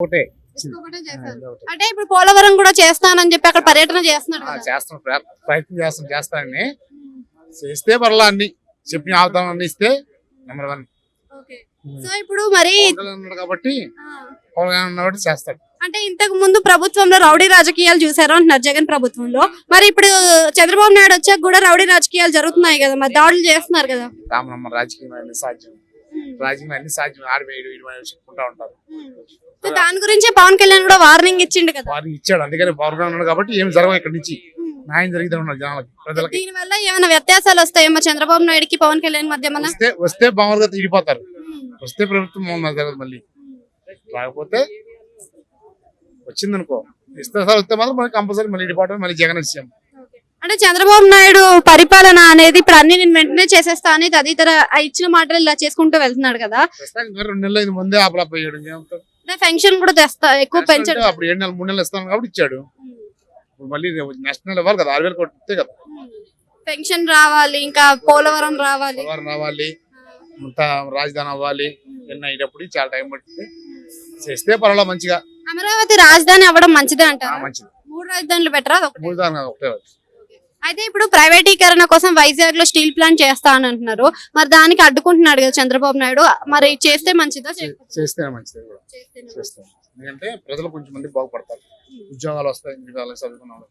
ఒకటే. అంటే ఇప్పుడు పోలవరం కూడా చేస్తానని చెప్పి అక్కడ పర్యటన చేస్తున్నాడు ఆ, కదా. చేస్తాం ప్రయ- ప్రయత్నం చేస్తాం చేస్తానని చేస్తే పర్లా అన్ని. చెప్పిన అవతారం అన్ని ఇస్తే నెంబర్ వన్. సో ఇప్పుడు మరి కాబట్టి చేస్తాడు. అంటే ఇంతకు ముందు ప్రభుత్వంలో రౌడీ రాజకీయాలు చూసారు అంటున్నారు జగన్ ప్రభుత్వంలో. మరి ఇప్పుడు చంద్రబాబు నాయుడు వచ్చాక కూడా రౌడీ రాజకీయాలు జరుగుతున్నాయి కదా. మరి దాడులు చేస్తున్నారు కదా. రాజకీయం సాధ్యం. రాజకీయం అన్ని సాధ్యం ఆడిపోయి వీడి చెప్పుకుంటా ఉంటారు. దాని గురించి పవన్ కళ్యాణ్ కూడా వార్నింగ్ ఇచ్చిండు కదా. వారికి ఇచ్చాడు అందుకని పవన్ కళ్యాణ్ ఉన్నాడు కాబట్టి ఏం జరగవు ఇక్కడ నుంచి. న్యాయం జరిగితే ఉన్నారు జనాలకి ప్రజలకి. దీని వల్ల ఏమైనా వ్యత్యాసాలు వస్తాయేమో చంద్రబాబు నాయుడుకి పవన్ కళ్యాణ్ మధ్య వస్తే వస్తే మామూలుగా తీడిపోతారు. వస్తే ప్రభుత్వం జరగదు మళ్ళీ. రాకపోతే వచ్చిందనుకో. ఇస్తే సార్ వస్తే మాత్రం మనకి కంపల్సరీ మళ్ళీ ఇడిపోవడం మళ్ళీ జగన్ వచ్చాం అంటే చంద్రబాబు నాయుడు పరిపాలన అనేది ఇప్పుడు అన్ని నేను వెంటనే చేసేస్తా అని తదితర ఇచ్చిన మాటలు ఇలా చేసుకుంటూ వెళ్తున్నాడు కదా. రెండు నెలలు ముందే? పెన్షన్ కూడా తెస్తా ఎక్కువ పెంచడం. అప్పుడు ఏడు నెలలు మూడు నెలలు ఇస్తాను కాబట్టి ఇచ్చాడు. మళ్ళీ నెక్స్ట్ నెల ఇవ్వాలి కదా ఆరు వేలు కొట్టితే కదా. పెన్షన్ రావాలి ఇంకా పోలవరం రావాలి. రావాలి అంతా రాజధాని అవ్వాలి ఎన్ని అయ్యేటప్పుడు చాలా టైం పడుతుంది చేస్తే పర్వాలా మంచిగా. అమరావతి రాజధాని అవ్వడం మంచిదే ఆ, అంటారు మంచిది. మూడు రాజధానులు బెటరా అదొకటి మూడు ఒకటే అయితే ఇప్పుడు ప్రైవేటీకరణ కోసం వైజాగ్లో స్టీల్ ప్లాంట్ చేస్తా అని అంటున్నారు. మరి దానికి అడ్డుకుంటున్నాడు కదా చంద్రబాబు నాయుడు. మరి చేస్తే మంచిదా? చేస్తేనే మంచిది కూడా. చేస్తాం ఎందుకంటే ప్రజలు కొంచెం మంది బాగుపడతారు. ఉద్యోగాలు వస్తాయి చదువుకున్న వాళ్ళు.